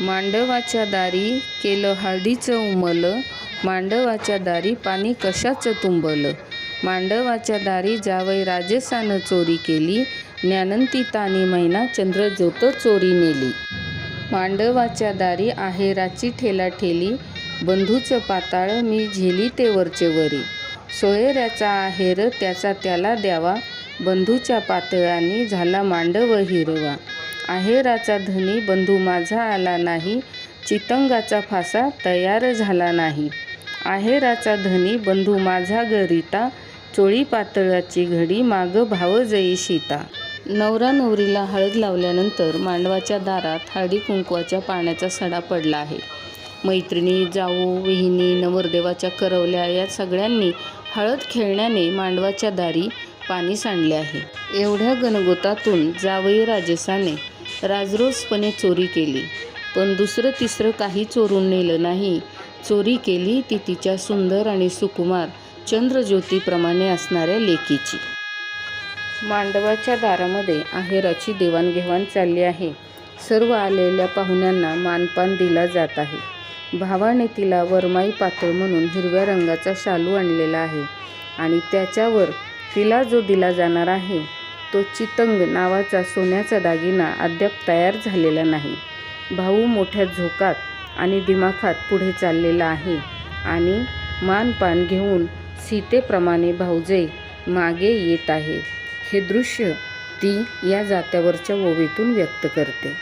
मांडवाच्या दारी केलं हळदीचं उमल. मांडवाच्या दारी पाणी कशाचं तुंबलं. मांडवाच्या दारी जावई राजसानं चोरी केली. ज्ञानंतितानी महिना चंद्रज्योत चोरी नेली. मांडवाच्या दारी आहेराची ठेलाठेली बंधूचं पाताळ मी झेली ते वरचे वरी. सोयऱ्याचा आहेर त्याचा त्याला द्यावा. बंधूच्या पातळाने झाला मांडव हिरवा. आहेराचा धनी बंधू माझा आला नाही चितंगाचा फासा तयार झाला नाही. आहेराचा धनी बंधू माझा गरिता चोळी पातळाची घडी माग भाव जई सीता नवरा नवरीला हळद लावल्यानंतर मांडवाच्या दारात हळदी कुंकवाच्या पाण्याचा सडा पडला आहे. मैत्रिणी जाऊ विहिणी नवरदेवाच्या करवल्या या सगळ्यांनी हळद खेळण्याने मांडवाच्या दारी पाणी सांडले आहे. एवढ्या गणगोतातून जावई राजेसाने राजरोसपणे चोरी केली. पण दुसरं तिसरं काही चोरून नेलं नाही. चोरी केली ती तिच्या सुंदर आणि सुकुमार चंद्रज्योतीप्रमाणे असणाऱ्या लेकीची. मांडवाच्या दारामध्ये आहेराची देवाणघेवाण चालली आहे. सर्व आलेल्या पाहुण्यांना मानपान दिला जात आहे. भावाने तिला वरमाई पातळ म्हणून हिरव्या रंगाचा शालू आणलेला आहे आणि त्याच्यावर तिला जो दिला जाणार आहे तो चितंग नावाचा सोन्याचा दागिना अद्याप तयार झालेला नाही. भाऊ मोठ्या झोकात आणि दिमाखात पुढे चाललेला आहे आणि मानपान घेऊन सीतेप्रमाणे भाऊजे मागे येत आहे. हे दृश्य ती या जात्यावरच्या ओवीतून व्यक्त करते.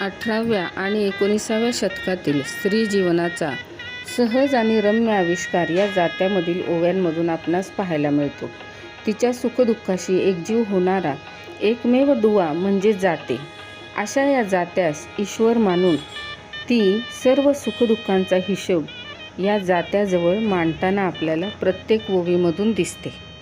अठराव्या आणि एकोणीसाव्या शतकातील स्त्री जीवनाचा सहज आणि रम्य आविष्कार या जात्यामधील ओव्यांमधून आपणास पाहायला मिळतो. तिच्या सुखदुःखाशी एकजीव होणारा एकमेव दुवा म्हणजे जाते. अशा या जात्यास ईश्वर मानून ती सर्व सुखदुःखांचा हिशोब या जात्याजवळ मांडताना आपल्याला प्रत्येक ओवीमधून दिसते.